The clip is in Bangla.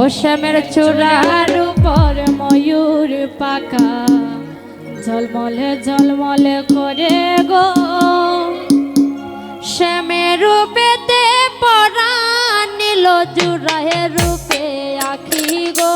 ও শ্যামের চূড়ার উপর ময়ূর পাকা জলমলে জলমলে করে গো। শ্যামের রূপেতে পরা নিল জুড়াহে রূপে আখি গো।